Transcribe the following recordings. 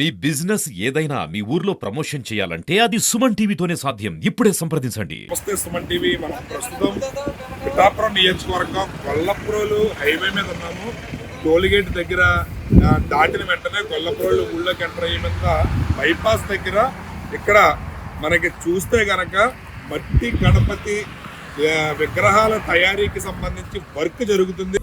మీ business ఏదైనా మీ ఊర్లో promotion చేయాలంటే అది సుమన్ టీవీతోనే సాధ్యం. ఇప్పుడే సంప్రదించండి. నమస్తే సుమన్ టీవీ మనం ప్రస్తుతం పిఠాపురం నియోజకవర్గం కొల్లప్రోలు హైవే మీద ఉన్నాము. టోల్గేట్ దగ్గర దాటిన వెంటనే కొల్లప్రోలు ఊళ్ళోకి ఎంటర్ అయ్యే మీద బైపాస్ దగ్గర ఇక్కడ మనకి చూస్తే గనక మట్టి గణపతి విగ్రహాల తయారీకి సంబంధించి వర్క్ జరుగుతుంది.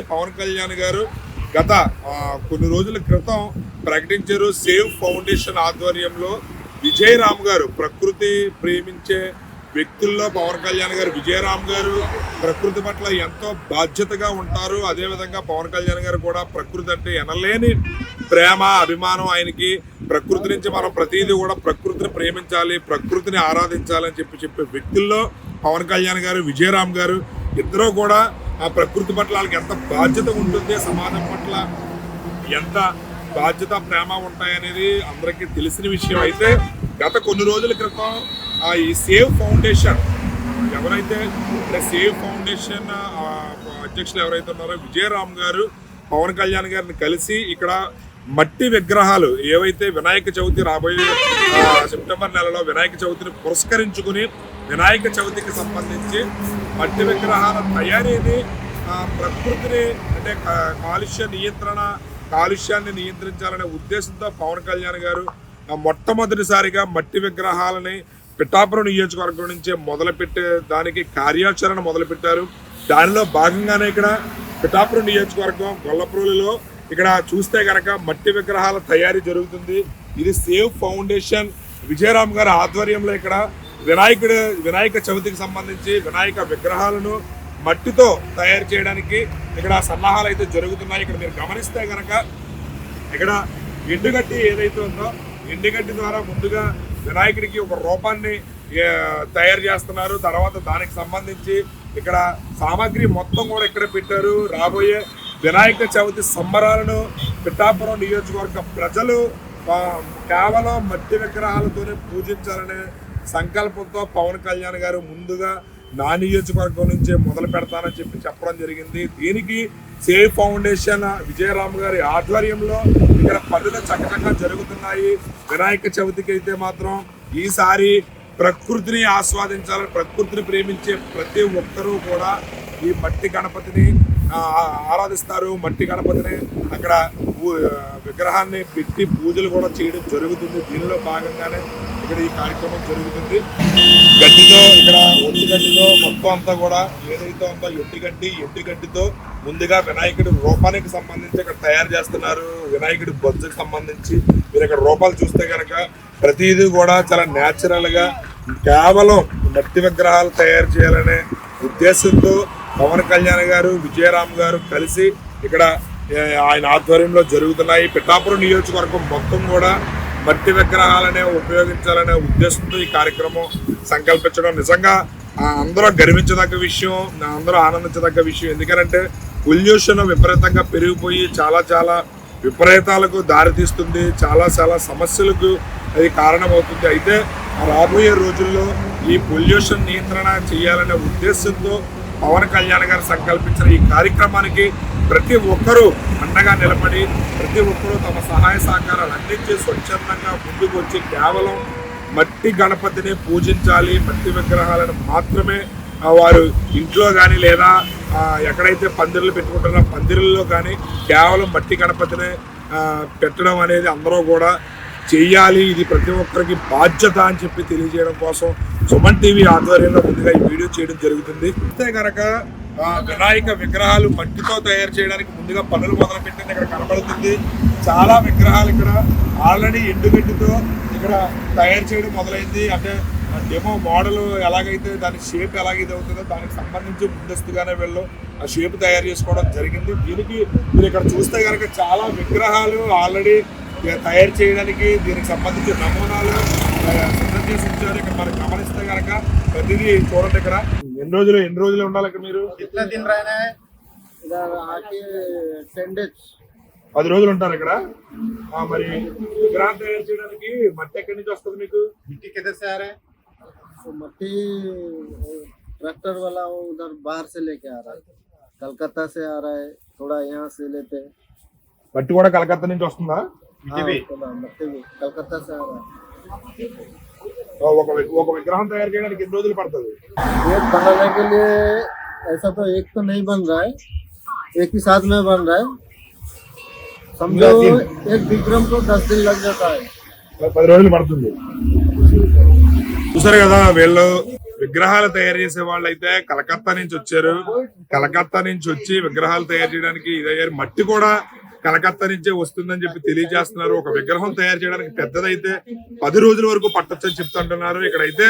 పవన్ కళ్యాణ్ గారు గత కొన్ని రోజుల క్రితం ప్రకటించారు సేవ్ ఫౌండేషన్ ఆధ్వర్యంలో విజయరామ్ గారు ప్రకృతి ప్రేమించే వ్యక్తుల్లో పవన్ కళ్యాణ్ గారు విజయరామ్ గారు ప్రకృతి పట్ల ఎంతో బాధ్యతగా ఉంటారు. అదేవిధంగా పవన్ కళ్యాణ్ గారు కూడా ప్రకృతి అంటే ఎనలేని ప్రేమ అభిమానం ఆయనకి. ప్రకృతి నుంచి మనం ప్రతిదీ కూడా ప్రకృతిని ప్రేమించాలి ప్రకృతిని ఆరాధించాలని చెప్పి చెప్పే వ్యక్తుల్లో పవన్ కళ్యాణ్ గారు విజయరామ్ గారు ఇద్దరూ కూడా ఆ ప్రకృతి పట్ల వాళ్ళకి ఎంత బాధ్యత ఉంటుంది సమాజం పట్ల ఎంత బాధ్యత ప్రేమ ఉంటాయనేది అందరికీ తెలిసిన విషయం. అయితే గత కొన్ని రోజుల క్రితం ఆ ఈ సేవ్ ఫౌండేషన్ ఎవరైతే ఇక్కడ సేవ్ ఫౌండేషన్ అధ్యక్షులు ఎవరైతే ఉన్నారో విజయరామ్ గారు పవన్ కళ్యాణ్ గారిని కలిసి ఇక్కడ మట్టి విగ్రహాలు ఏవైతే వినాయక చవితి రాబోయే సెప్టెంబర్ నెలలో వినాయక చవితిని పురస్కరించుకుని వినాయక చవితికి సంబంధించి మట్టి విగ్రహాల తయారీని ప్రకృతిని అంటే కాలుష్య నియంత్రణ కాలుష్యాన్ని నియంత్రించాలనే ఉద్దేశంతో పవన్ కళ్యాణ్ గారు ఆ, మొట్టమొదటిసారిగా మట్టి విగ్రహాలని పిఠాపురం నియోజకవర్గం నుంచే మొదలుపెట్టే దానికి కార్యాచరణ మొదలుపెట్టారు. దానిలో భాగంగానే ఇక్కడ పిఠాపురం నియోజకవర్గం గొల్లప్రోలులో ఇక్కడ చూస్తే కనుక మట్టి విగ్రహాల తయారీ జరుగుతుంది. ఇది సేవ్ ఫౌండేషన్ విజయరామ్ గారి ఆధ్వర్యంలో ఇక్కడ వినాయకుడు వినాయక చవితికి సంబంధించి వినాయక విగ్రహాలను మట్టితో తయారు చేయడానికి ఇక్కడ సన్నాహాలు అయితే జరుగుతున్నాయి. ఇక్కడ మీరు గమనిస్తే కనుక ఇక్కడ ఎండుగడ్డి ఏదైతే ఉందో ఎండుగడ్డి ద్వారా ముందుగా వినాయకుడికి ఒక రూపాన్ని తయారు చేస్తున్నారు. తర్వాత దానికి సంబంధించి ఇక్కడ సామాగ్రి మొత్తం కూడా ఇక్కడ పెట్టారు. రాబోయే వినాయక చవితి సంబరాలను పిఠాపురం నియోజకవర్గ ప్రజలు కేవలం మట్టి విగ్రహాలతోనే పూజించాలనే సంకల్పంతో పవన్ కళ్యాణ్ గారు ముందుగా నా నియోజకవర్గం నుంచే మొదలు పెడతానని చెప్పి చెప్పడం జరిగింది. దీనికి సేవ్ ఫౌండేషన్ విజయరామ్ గారి ఆధ్వర్యంలో ఇక్కడ పనులు చక్కచక్క జరుగుతున్నాయి. వినాయక చవితికి అయితే మాత్రం ఈసారి ప్రకృతిని ఆస్వాదించాలని ప్రకృతిని ప్రేమించే ప్రతి ఒక్కరూ కూడా ఈ మట్టి గణపతిని ఆరాధిస్తారు మట్టి గణపతిని. అక్కడ విగ్రహాన్ని పెట్టి పూజలు కూడా చేయడం జరుగుతుంది. దీనిలో భాగంగానే ఇక్కడ ఈ కార్యక్రమం జరుగుతుంది. గడ్డితో ఇక్కడ ఒట్టి గడ్డితో మొత్తం అంతా కూడా ఏదైతే ఉందో ఎట్టి గడ్డి ఎట్టి గడ్డితో ముందుగా వినాయకుడి రూపానికి సంబంధించి ఇక్కడ తయారు చేస్తున్నారు. వినాయకుడి బొజ్జకు సంబంధించి. మీరు ఇక్కడ రూపాలు చూస్తే కనుక ప్రతిదీ కూడా చాలా న్యాచురల్గా కేవలం మట్టి విగ్రహాలు తయారు చేయాలనే ఉద్దేశంతో పవన్ కళ్యాణ్ గారు విజయరామ్ గారు కలిసి ఇక్కడ ఆయన ఆధ్వర్యంలో జరుగుతున్నాయి. పిఠాపురం నియోజకవర్గం మొత్తం కూడా మట్టి విగ్రహాలనే ఉపయోగించాలనే ఉద్దేశంతో ఈ కార్యక్రమం సంకల్పించడం. నిజంగా ఆ, అందరూ గర్వించదగ్గ విషయం నా అందరూ ఆనందించదగ్గ విషయం. ఎందుకంటే పొల్యూషన్ విపరీతంగా పెరిగిపోయి చాలా చాలా విపరీతాలకు దారితీస్తుంది. చాలా చాలా సమస్యలకు అది కారణమవుతుంది. అయితే రాబోయే రోజుల్లో ఈ పొల్యూషన్ నియంత్రణ చేయాలనే ఉద్దేశంతో పవన్ కళ్యాణ్ గారు సంకల్పించిన ఈ కార్యక్రమానికి ప్రతి ఒక్కరూ అండగా నిలబడి ప్రతి ఒక్కరూ తమ సహాయ సహకారాలు అందించి స్వచ్ఛందంగా ముందుకు వచ్చి కేవలం మట్టి గణపతిని పూజించాలి మట్టి విగ్రహాలను మాత్రమే వారు ఇంట్లో కానీ లేదా ఎక్కడైతే పందిర్లు పెట్టుకుంటారో పందిర్లలో కానీ కేవలం మట్టి గణపతిని పెట్టడం అనేది అందరూ కూడా చేయాలి ఇది ప్రతి ఒక్కరికి బాధ్యత అని చెప్పి తెలియజేయడం కోసం సుమన్ టీవీ ఆధ్వర్యంలో ముందుగా ఈ వీడియో చేయడం జరుగుతుంది. అంతే కనుక ఆ, వినాయక విగ్రహాలు మట్టితో తయారు చేయడానికి ముందుగా పనులు మొదలు పెట్టింది ఇక్కడ కనబడుతుంది చాలా విగ్రహాలు ఇక్కడ ఆల్రెడీ ఎండుగడ్డితో ఇక్కడ తయారు చేయడం మొదలైంది. అంటే డెమో మోడల్ ఎలాగైతే దాని షేప్ ఎలాగైతే అవుతుందో దానికి సంబంధించి ముందస్తుగానే వెళ్ళు. ఆ షేప్ తయారు చేసుకోవడం జరిగింది. దీనికి మీరు ఇక్కడ చూస్తే కనుక చాలా విగ్రహాలు ఆల్రెడీ తయారు చేయడానికి దీనికి సంబంధించిన నమూనాలు ఆ, సిద్ధం చేసి ఉంచారు ఇక్కడ మనం గమనిస్తే కనుక ప్రతిదీ చూడండి ఇక్కడ ఎన్ని రోజులు ఎన్ని రోజులు ఉండాలి ఇక్కడ మీరు कितना दिन रहना है इधर आके टेन डेज పది రోజులు ఉంటారు ఇక్కడ ఆ, మరి విగ్రహం తయారు చేయడానికి మట్టి ఎక్కడి నుంచి వస్తుంది మీకు मिट्टी किधर से आ रहा है तो मट्टी वो ट्रैक्टर वाला वो उधर बाहर से लेके आ रहा है कलकत्ता से आ रहा है थोड़ा यहाँ से लेते हैं మట్టి కూడా కలకత్తా నుంచి వస్తుందా हाँ, भी? थोड़ा मट्टी भी कलकत्ता से आ रहा है ఆ, ఒక వి- ఒక విగ్రహం తయారు చేయడానికి ఎన్ని రోజులు పడుతుంది एक बनाने के लिए ऐसा तो एक तो नहीं बन रहा है एक ही साथ में बन रहा है समझो एक विक्रम को दस दिन लग जाता है పది రోజులు పడుతుంది చూసారు కదా వీళ్ళు విగ్రహాలు తయారు చేసే వాళ్ళు అయితే కలకత్తా నుంచి వచ్చారు కలకత్తా నుంచి వచ్చి విగ్రహాలు తయారు చేయడానికి ఇదయ్యారు మట్టి కూడా కలకత్తా నుంచే వస్తుందని చెప్పి తెలియజేస్తున్నారు. ఒక విగ్రహం తయారు చేయడానికి పెద్దదైతే పది రోజుల వరకు పట్టొచ్చని చెప్తుంటున్నారు. ఇక్కడైతే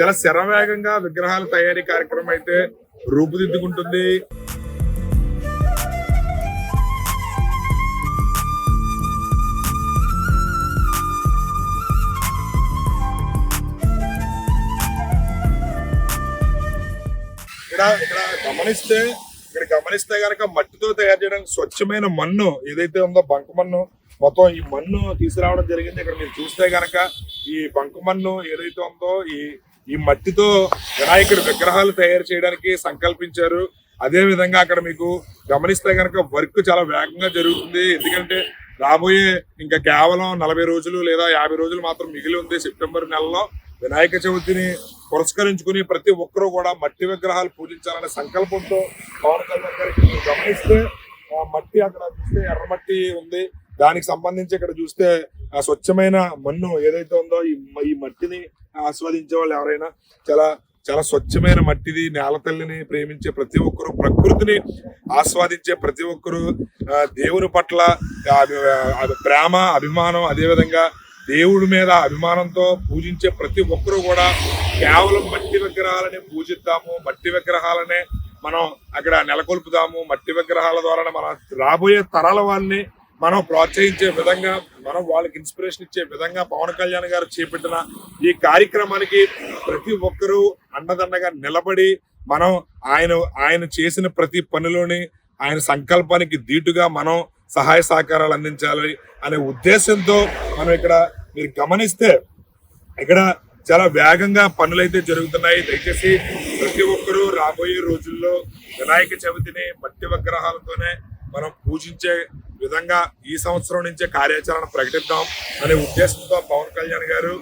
చాలా శరవేగంగా విగ్రహాల తయారీ కార్యక్రమం అయితే రూపుదిద్దుకుంటుంది. ఇక్కడ ఇక్కడ గమనిస్తే గమనిస్తే గనక మట్టితో తయారు చేయడానికి స్వచ్ఛమైన మన్ను ఏదైతే ఉందో బంక మన్ను మొత్తం ఈ మన్ను తీసుకురావడం జరిగింది. ఇక్కడ మీరు చూస్తే గనక ఈ బంక మన్ను ఏదైతే ఉందో ఈ ఈ మట్టితో వినాయకుడి విగ్రహాలు తయారు చేయడానికి సంకల్పించారు. అదే విధంగా అక్కడ మీకు గమనిస్తే గనక వర్క్ చాలా వేగంగా జరుగుతుంది. ఎందుకంటే రాబోయే ఇంకా కేవలం నలభై రోజులు లేదా యాభై రోజులు మాత్రం మిగిలి ఉంది సెప్టెంబర్ నెలలో. వినాయక చవితిని పురస్కరించుకుని ప్రతి ఒక్కరూ కూడా మట్టి విగ్రహాలు పూజించాలనే సంకల్పంతో పవన్ కళ్యాణ్ గారికి గమనిస్తే ఆ మట్టి అక్కడ చూస్తే ఎర్రమట్టి ఉంది. దానికి సంబంధించి ఇక్కడ చూస్తే ఆ స్వచ్ఛమైన మన్ను ఏదైతే ఉందో ఈ ఈ మట్టిని ఆస్వాదించే వాళ్ళు ఎవరైనా చాలా చాలా స్వచ్ఛమైన మట్టిది నేల తల్లిని ప్రేమించే ప్రతి ఒక్కరు ప్రకృతిని ఆస్వాదించే ప్రతి ఒక్కరు దేవుని పట్ల ప్రేమ అభిమానం అదే విధంగా దేవుడి మీద అభిమానంతో పూజించే ప్రతి ఒక్కరూ కూడా కేవలం మట్టి విగ్రహాలని పూజిద్దాము మట్టి విగ్రహాలనే మనం అక్కడ నెలకొల్పుదాము మట్టి విగ్రహాల ద్వారా మన రాబోయే తరాల వాళ్ళని మనం ప్రోత్సహించే విధంగా మనం వాళ్ళకి ఇన్స్పిరేషన్ ఇచ్చే విధంగా పవన్ కళ్యాణ్ గారు చేపట్టిన ఈ కార్యక్రమానికి ప్రతి ఒక్కరూ అండదండగా నిలబడి మనం ఆయన ఆయన చేసిన ప్రతి పనిలోని ఆయన సంకల్పానికి ధీటుగా మనం సహాయ సహకారాలు అందించాలి అనే ఉద్దేశంతో మనం ఇక్కడ మీరు గమనిస్తే ఇక్కడ చాలా వేగంగా పనులైతే జరుగుతున్నాయి. దయచేసి ప్రతి ఒక్కరూ రాబోయే రోజుల్లో వినాయక చవితిని మట్టి విగ్రహాలతోనే మనం పూజించే విధంగా ఈ సంవత్సరం నుంచే కార్యాచరణ ప్రకటిద్దాం. అనే ఉద్దేశంతో పవన్ కళ్యాణ్ గారు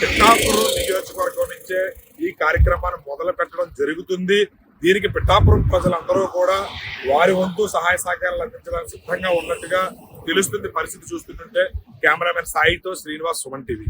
పిఠాపురం నియోజకవర్గం నుంచే ఈ కార్యక్రమాన్ని మొదలు పెట్టడం జరుగుతుంది. దీనికి పిఠాపురం ప్రజలందరూ కూడా వారి వంతు సహాయ సహకారాలు అందించడానికి సిద్ధంగా ఉన్నట్టుగా తెలుస్తుంది పరిస్థితి చూస్తుంటే కెమెరామెన్ సాయితో శ్రీనివాస్ సుమన్ టీవీ.